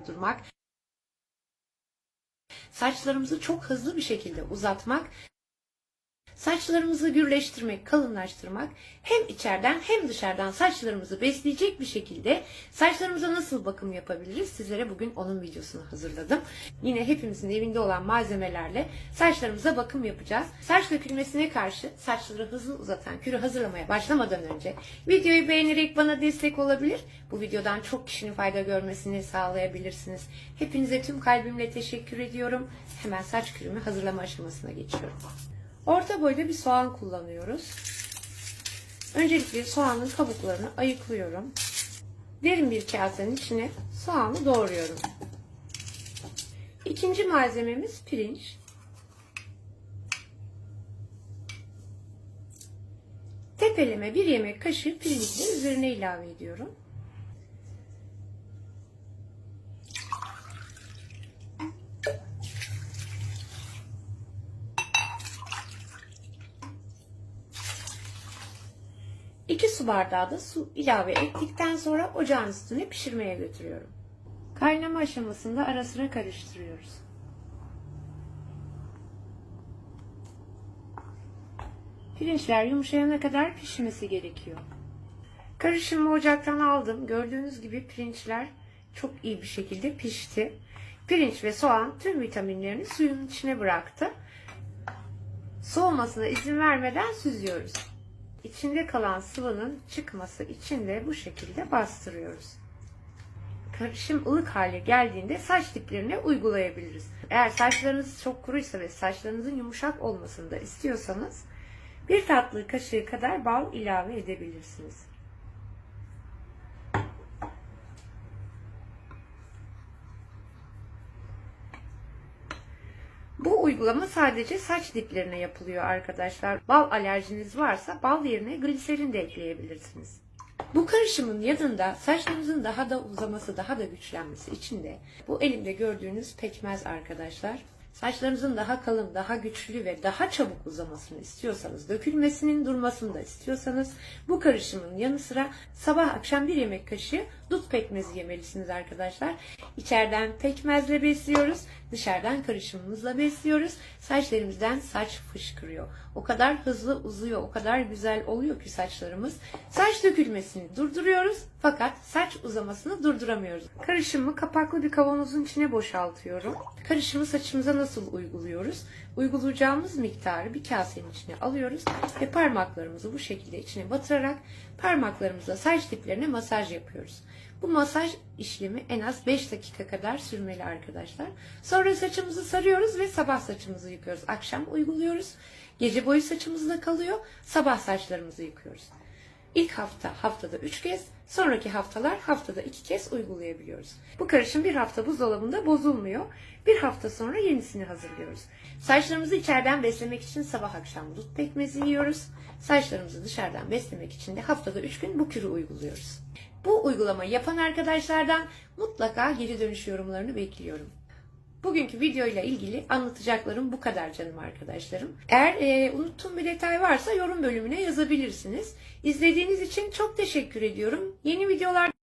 durdurmak, saçlarımızı çok hızlı bir şekilde uzatmak, saçlarımızı gürleştirmek, kalınlaştırmak, hem içeriden hem dışarıdan saçlarımızı besleyecek bir şekilde saçlarımıza nasıl bakım yapabiliriz? Sizlere bugün onun videosunu hazırladım. Yine hepimizin evinde olan malzemelerle saçlarımıza bakım yapacağız. Saç dökülmesine karşı saçları hızlı uzatan kürü hazırlamaya başlamadan önce videoyu beğenerek bana destek olabilir. Bu videodan çok kişinin fayda görmesini sağlayabilirsiniz. Hepinize tüm kalbimle teşekkür ediyorum. Hemen saç kürümü hazırlama aşamasına geçiyorum. Orta boyda bir soğan kullanıyoruz. Öncelikle soğanın kabuklarını ayıklıyorum. Derin bir kasenin içine soğanı doğruyorum. İkinci malzememiz pirinç. Tepeleme bir yemek kaşığı pirinci üzerine ilave ediyorum. İki su bardağı da su ilave ettikten sonra ocağın üstüne pişirmeye götürüyorum. Kaynama aşamasında ara sıra karıştırıyoruz. Pirinçler yumuşayana kadar pişmesi gerekiyor. Karışımı ocaktan aldım. Gördüğünüz gibi pirinçler çok iyi bir şekilde pişti. Pirinç ve soğan tüm vitaminlerini suyun içine bıraktı. Soğumasına izin vermeden süzüyoruz. İçinde kalan sıvının çıkması için de bu şekilde bastırıyoruz. Karışım ılık hale geldiğinde saç diplerine uygulayabiliriz. Eğer saçlarınız çok kuruysa ve saçlarınızın yumuşak olmasını da istiyorsanız bir tatlı kaşığı kadar bal ilave edebilirsiniz. Bu uygulama sadece saç diplerine yapılıyor arkadaşlar. Bal alerjiniz varsa bal yerine gliserin de ekleyebilirsiniz. Bu karışımın yanında saçlarınızın daha da uzaması, daha da güçlenmesi için de bu elimde gördüğünüz pekmez arkadaşlar. Saçlarınızın daha kalın, daha güçlü ve daha çabuk uzamasını istiyorsanız, dökülmesinin durmasını da istiyorsanız bu karışımın yanı sıra sabah akşam bir yemek kaşığı dut pekmezi yemelisiniz arkadaşlar. İçeriden pekmezle besliyoruz, dışarıdan karışımımızla besliyoruz. Saçlarımızdan saç fışkırıyor. O kadar hızlı uzuyor, o kadar güzel oluyor ki saçlarımız. Saç dökülmesini durduruyoruz fakat saç uzamasını durduramıyoruz. Karışımı kapaklı bir kavanozun içine boşaltıyorum. Karışımı saçımıza nasıl uyguluyoruz? Uygulayacağımız miktarı bir kasenin içine alıyoruz ve parmaklarımızı bu şekilde içine batırarak parmaklarımızla saç diplerine masaj yapıyoruz. Bu masaj işlemi en az 5 dakika kadar sürmeli arkadaşlar. Sonra saçımızı sarıyoruz ve sabah saçımızı yıkıyoruz. Akşam uyguluyoruz. Gece boyu saçımızda kalıyor. Sabah saçlarımızı yıkıyoruz. İlk hafta haftada 3 kez, sonraki haftalar haftada 2 kez uygulayabiliyoruz. Bu karışım bir hafta buzdolabında bozulmuyor. Bir hafta sonra yenisini hazırlıyoruz. Saçlarımızı içeriden beslemek için sabah akşam dut pekmezi yiyoruz. Saçlarımızı dışarıdan beslemek için de haftada 3 gün bu kürü uyguluyoruz. Bu uygulamayı yapan arkadaşlardan mutlaka geri dönüş yorumlarını bekliyorum. Bugünkü videoyla ilgili anlatacaklarım bu kadar canım arkadaşlarım. Eğer e, unuttuğum bir detay varsa yorum bölümüne yazabilirsiniz. İzlediğiniz için çok teşekkür ediyorum. Yeni videolarda